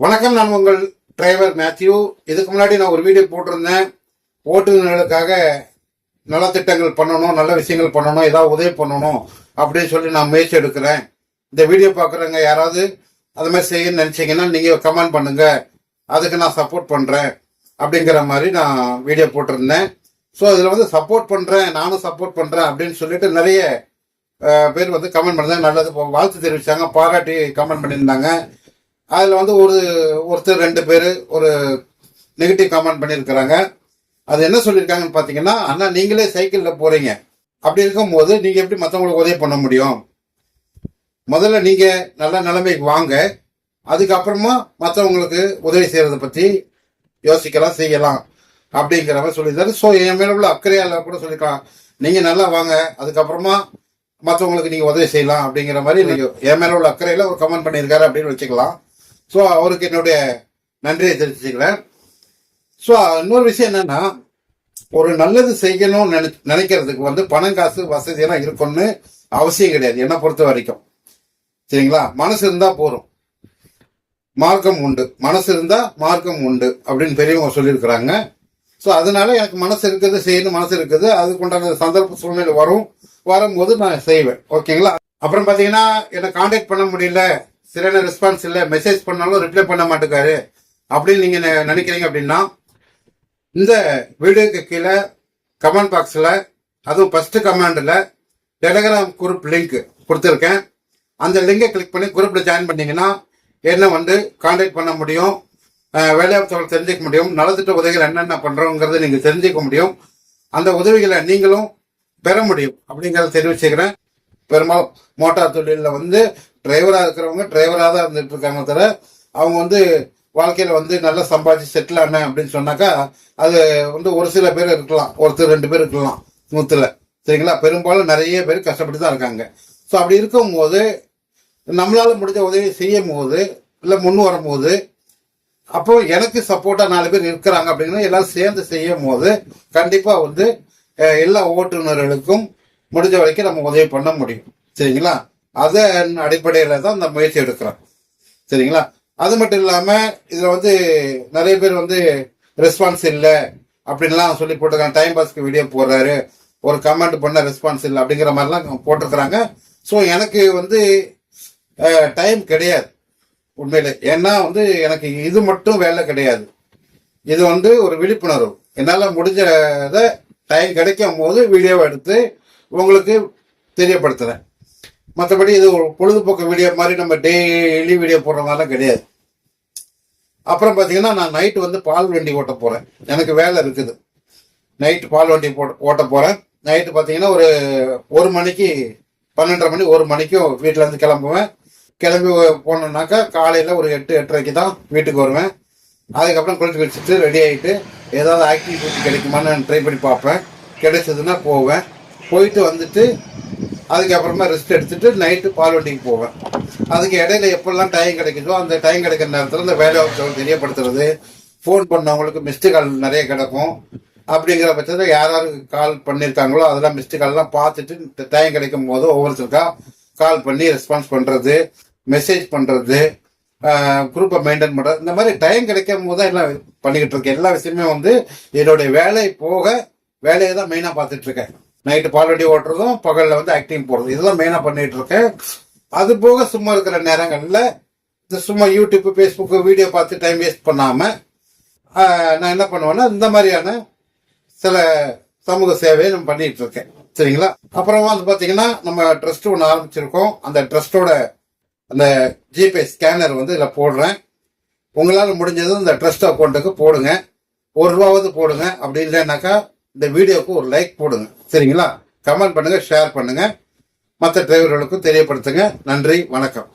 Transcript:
வணக்கம் நான் உங்கள் டிரைவர் மேத்யூ. இதுக்கு முன்னாடி நான் ஒரு வீடியோ போட்டிருந்தேன். ஓட்டுநர்களுக்காக நலத்திட்டங்கள் பண்ணணும் நல்ல விஷயங்கள் பண்ணணும் ஏதாவது உதவி பண்ணணும் அப்படின்னு சொல்லி நான் முயற்சி எடுக்கிறேன். இந்த வீடியோ பார்க்குறவங்க யாராவது அது மாதிரி செய்யணும்னு நினச்சிங்கன்னா நீங்கள் கமெண்ட் பண்ணுங்க. அதுக்கு நான் சப்போர்ட் பண்ணுறேன் அப்படிங்கிற மாதிரி நான் வீடியோ போட்டிருந்தேன். ஸோ அதில் வந்து சப்போர்ட் பண்ணுறேன் நானும் சப்போர்ட் பண்ணுறேன் அப்படின்னு சொல்லிட்டு நிறைய பேர் வந்து கமெண்ட் பண்ணாங்க நல்லது வாழ்த்து தெரிவித்தாங்க பாராட்டி கமெண்ட் பண்ணியிருந்தாங்க. அதில் வந்து ஒரு ஒருத்தர் ரெண்டு பேர் ஒரு நெகட்டிவ் கமெண்ட் பண்ணியிருக்கிறாங்க அது என்ன சொல்லியிருக்காங்கன்னு பார்த்தீங்கன்னா அண்ணா நீங்களே சைக்கிளில் போகிறீங்க அப்படி இருக்கும்போது நீங்கள் எப்படி மற்றவங்களுக்கு உதவி பண்ண முடியும்? முதல்ல நீங்கள் நல்ல நிலைமைக்கு வாங்க. அதுக்கப்புறமா மற்றவங்களுக்கு உதவி செய்கிறத பற்றி யோசிக்கலாம் செய்யலாம். அப்படிங்கிற மாதிரி சொல்லியிருந்தாரு ஸோ என் மேலே உள்ள அக்கறையால் கூட சொல்லியிருக்கலாம் நீங்கள் நல்லா வாங்க. அதுக்கப்புறமா மற்றவங்களுக்கு நீங்கள் உதவி செய்யலாம். அப்படிங்கிற மாதிரி நீங்கள் என் மேலே உள்ள அக்கறையில் ஒரு கமெண்ட் பண்ணியிருக்காரு அப்படின்னு வச்சுக்கலாம். ஸோ அவருக்கு என்னுடைய நன்றியை தெரிவிச்சுக்கிறேன். ஸோ இன்னொரு விஷயம் என்னன்னா ஒரு நல்லது செய்யணும்னு நினை நினைக்கிறதுக்கு வந்து பணம் காசு வசதியெல்லாம் இருக்கும்னு அவசியம் கிடையாது என்னை பொறுத்த வரைக்கும். சரிங்களா? மனசு இருந்தால் போதும். மார்க்கம் உண்டு. மனசு இருந்தால் மார்க்கம் உண்டு அப்படின்னு பெரியவங்க சொல்லியிருக்கிறாங்க. ஸோ அதனால எனக்கு மனசு இருக்குது செய்யணும் மனசு இருக்குது அதுக்குண்டான சந்தர்ப்ப சூழ்நிலை வரும். வரும்போது நான் செய்வேன். ஓகேங்களா? அப்புறம் பார்த்தீங்கன்னா என்னை காண்டாக்ட் பண்ண முடியல. சரியான ரெஸ்பான்ஸ் இல்லை மெசேஜ் பண்ணாலும் ரிப்ளை பண்ண மாட்டேங்காரு அப்படின்னு நீங்க நினைக்கிறீங்க அப்படின்னா இந்த வீடியோக்கு கீழே கமெண்ட் பாக்ஸில் அதுவும் ஃபர்ஸ்ட் கமெண்டில் டெலகிராம் குரூப் லிங்க் கொடுத்துருக்கேன். அந்த லிங்கை கிளிக் பண்ணி குரூப்பில் ஜாயின் பண்ணீங்கன்னா என்ன வந்து கான்டாக்ட் பண்ண முடியும் அஹ், தெரிஞ்சுக்க முடியும் நலத்திட்ட உதவிகள் என்னென்ன பண்ணுறோங்கிறத நீங்கள் தெரிஞ்சுக்க முடியும். அந்த உதவிகளை நீங்களும் பெற முடியும் அப்படிங்கிறத தெரிவிச்சுக்கிறேன். பெரும்பாலும் மோட்டார் தொழிலில் வந்து டிரைவராக இருக்கிறவங்க டிரைவராக தான் இருந்துட்டு இருக்காங்க தவிர அவங்க வந்து வாழ்க்கையில் வந்து நல்லா சம்பாதிச்சு செட்டில் ஆனேன் அப்படின்னு சொன்னாக்கா அது வந்து ஒரு சில பேர் இருக்கலாம். ஒருத்தர் ரெண்டு பேர் இருக்கலாம் நூற்றுல சரிங்களா? பெரும்பாலும் நிறைய பேர் கஷ்டப்பட்டு தான் இருக்காங்க. ஸோ அப்படி இருக்கும்போது நம்மளால் முடிஞ்ச உதவி செய்யும் போது இல்லை முன் வரும்போது அப்போ எனக்கு சப்போர்ட்டாக நாலு பேர் இருக்கிறாங்க அப்படின்னா எல்லாரும் சேர்ந்து செய்யும் போது கண்டிப்பாக வந்து எல்லா ஓட்டுநர்களுக்கும் முடிஞ்ச வரைக்கும் நம்ம உதவி பண்ண முடியும். சரிங்களா? அதன் அடிப்படையில் தான் இந்த முயற்சி எடுக்கிறோம். சரிங்களா? அது மட்டும் இல்லாமல் இதில் வந்து நிறைய பேர் வந்து ரெஸ்பான்ஸ் இல்லை அப்படின்லாம் சொல்லி போட்டிருக்காங்க. டைம் பாஸ்க்கு வீடியோ போடுறாரு. ஒரு கமெண்ட் பண்ண ரெஸ்பான்ஸ் இல்லை அப்படிங்கிற மாதிரிலாம் போட்டிருக்கிறாங்க. ஸோ எனக்கு வந்து டைம் கிடையாது. உண்மையில. ஏன்னா வந்து எனக்கு இது மட்டும் வேலை கிடையாது. இது வந்து ஒரு விழிப்புணர்வு. என்னால் முடிஞ்சதை டைம் கிடைக்கும் போது வீடியோவை எடுத்து உங்களுக்கு தெரியப்படுத்துகிறேன் மற்றபடி இது ஒரு பொழுதுபோக்கு வீடியோ மாதிரி நம்ம டெய்லி வீடியோ போடுற மாதிரிலாம் கிடையாது. அப்புறம் பார்த்தீங்கன்னா நான் நைட்டு வந்து பால் வண்டி ஓட்ட போகிறேன் எனக்கு வேலை இருக்குது. நைட்டு பால் வண்டி போட ஓட்ட போகிறேன் நைட்டு பார்த்தீங்கன்னா ஒரு ஒரு மணிக்கு பன்னெண்டரை மணி ஒரு மணிக்கும் வீட்டில் இருந்து கிளம்புவேன். கிளம்பி போனோம்னாக்கா காலையில் ஒரு எட்டு எட்டரைக்கு தான் வீட்டுக்கு வருவேன். அதுக்கப்புறம் குளிச்சு குளிச்சுட்டு ரெடி ஆகிட்டு ஏதாவது ஆக்டிவிட்டி கிடைக்குமான்னு ட்ரை பண்ணி பார்ப்பேன். கிடைச்சதுன்னா போவேன். போயிட்டு வந்துட்டு அதுக்கப்புறமா ரெஸ்ட் எடுத்துட்டு நைட்டு பால் வண்டிக்கு போவேன். அதுக்கு இடையில எப்பெல்லாம் டைம் கிடைக்குதோ அந்த டைம் கிடைக்கிற நேரத்தில் இந்த வேலை வாய்ப்புகள் தெரியப்படுத்துறது. ஃபோன் பண்ணவங்களுக்கு மிஸ்டு கால் நிறைய கிடக்கும். அப்படிங்கிற பட்சத்தில் யார் யாருக்கு கால் பண்ணியிருக்காங்களோ அதெல்லாம் மிஸ்டு கால்லாம் பார்த்துட்டு டைம் கிடைக்கும் போது ஒவ்வொருத்தருக்கா கால் பண்ணி ரெஸ்பான்ஸ் பண்ணுறது மெசேஜ் பண்ணுறது குரூப்பை மெயின்டைன் பண்ணுறது இந்த மாதிரி டைம் கிடைக்கும் போது தான் எல்லாம் பண்ணிக்கிட்டு இருக்கேன். எல்லா விஷயமே வந்து என்னுடைய வேலை போக வேலையை தான் மெயினாக பார்த்துட்ருக்கேன் நைட்டு பால்வண்டி ஓட்டுறதும் பகலில் வந்து ஆக்டிங் போடுறது இதெல்லாம் மெயினாக பண்ணிட்டு இருக்கேன். அது போக சும்மா இருக்கிற நேரங்களில் இந்த சும்மா யூடியூப் ஃபேஸ்புக்கு வீடியோ பார்த்து டைம் வேஸ்ட் பண்ணாமல் நான் என்ன பண்ணுவேன்னா இந்த மாதிரியான சில சமூக சேவையை நம்ம பண்ணிட்டு இருக்கேன். சரிங்களா? அப்புறமா வந்து பார்த்தீங்கன்னா நம்ம ட்ரஸ்ட் ஒன்று ஆரம்பிச்சிருக்கோம். அந்த ட்ரஸ்டோட அந்த ஜிபே ஸ்கேனர் வந்து இதில் போடுறேன். உங்களால் முடிஞ்சதும் இந்த ட்ரஸ்ட் அக்கௌண்ட்டுக்கு போடுங்க. ஒரு ரூபாவது போடுங்க. அப்படி இல்லைன்னாக்கா இந்த வீடியோவுக்கு ஒரு லைக் போடுங்க. சரிங்களா? கமெண்ட் பண்ணுங்கள் ஷேர் பண்ணுங்கள் மற்ற டிரைவர்களுக்கும் தெரியப்படுத்துங்க. நன்றி வணக்கம்.